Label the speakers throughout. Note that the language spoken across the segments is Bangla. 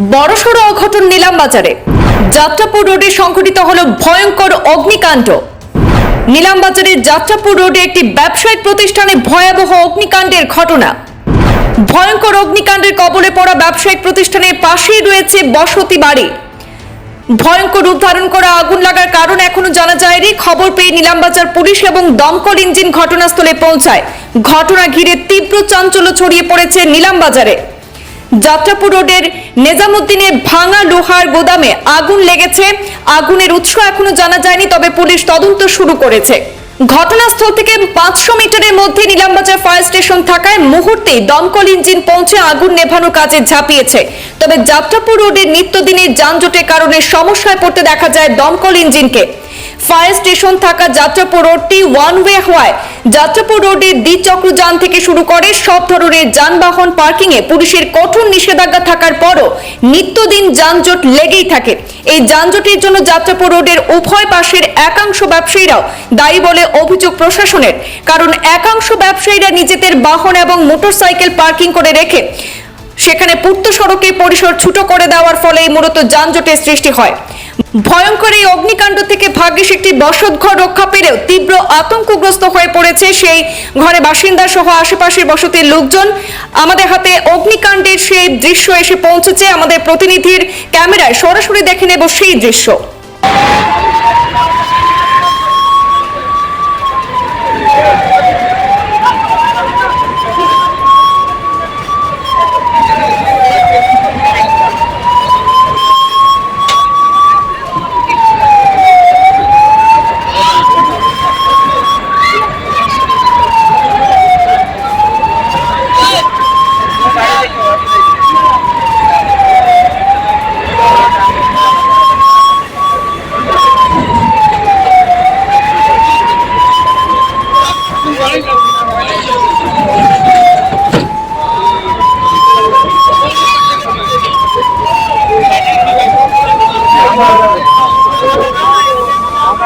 Speaker 1: বড়সড় অঘটন নিলাম বাজারে। যাত্রাপুর রোডে সংঘটিত হলো ভয়ঙ্কর অগ্নিকাণ্ড। নিলামবাজারের যাত্রাপুর রোডে একটি ব্যবসায়িক প্রতিষ্ঠানে ভয়াবহ অগ্নিকাণ্ডের ঘটনা। ভয়ঙ্কর অগ্নিকাণ্ডের কবলে পড়া ব্যবসায়িক প্রতিষ্ঠানের পাশেই রয়েছে বসতি বাড়ি। ভয়ঙ্কর রূপ ধারণ করা আগুন লাগার কারণ এখনও জানা যায়নি। খবর পেয়ে নিলামবাজার পুলিশ এবং দমকল ইঞ্জিন ঘটনাস্থলে পৌঁছায়। ঘটনা ঘিরে তীব্র চাঞ্চল্য ছড়িয়ে পড়েছে নিলামবাজারে যাত্রাপুর রোডের নেজামুদ্দিনের ভাঙা লোহার গোদামে আগুন লেগেছে। আগুনের উৎস এখনও জানা যায়নি, তবে পুলিশ তদন্ত শুরু করেছে। ঘটনাস্থল থেকে পাঁচশো মিটারের মধ্যে নিলামবাজার ফায়ার স্টেশন থাকায় মুহূর্তেই দমকল ইঞ্জিন পৌঁছে আগুন নেভানোর কাজে ঝাঁপিয়েছে। তবে যাত্রাপুর রোডের নিত্যদিনের যানজটের কারণে সমস্যায় পড়তে দেখা যায় দমকল ইঞ্জিনকে। ফায়ার স্টেশন থাকা যাত্রাপুর রোডটি ওয়ান ওয়ে হওয়ায় যাত্রাপুর রোডের দ্বিচক্রযান থেকে শুরু করে সব ধরনের যানবাহন পার্কিং এ পুলিশের কঠোর নিষেধাজ্ঞা থাকার পরও নিত্যদিন যানজট লেগেই থাকে। এই যানজটের জন্য যাত্রাপুর রোডের উভয় পাশের একাংশ ব্যবসায়ীরাও দায়ী বলে অভিযোগ প্রশাসনের। কারণ একাংশ ব্যবসায়ীরা নিজেদের বাহন এবং মোটরসাইকেল পার্কিং করে রেখে সেখানে পূর্ত সড়কে পরিসর ছুটো করে দেওয়ার ফলে মূলত যানজটের সৃষ্টি হয়। ভয়ঙ্কর এই অগ্নিকাণ্ড থেকে ভাগ্যিস একটি বসত ঘর রক্ষা পেলেও তীব্র আতঙ্কগ্রস্ত হয়ে পড়েছে সেই ঘরে বাসিন্দা সহ আশেপাশের বসতির লোকজন। আমাদের হাতে অগ্নিকাণ্ডের সেই দৃশ্য এসে পৌঁছেছে। আমাদের প্রতিনিধির ক্যামেরায় সরাসরি দেখে নেব সেই দৃশ্য।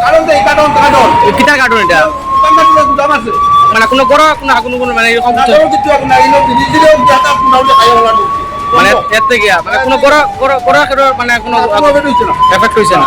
Speaker 2: কারণ তো এই কারণ কারণ।
Speaker 3: কিটার কার্টুন এটা?
Speaker 2: আছে
Speaker 3: মানে কোনো বড় কোনো আগুন কোনো মানে এরকম কিছু?
Speaker 2: লোক যাতা পুনাউলে হলো
Speaker 3: মানে এর থেকে মানে কোনো বড় বড় বড় মানে কোনো
Speaker 2: এফেক্ট হইছে না।
Speaker 3: এফেক্ট হয়েছে না।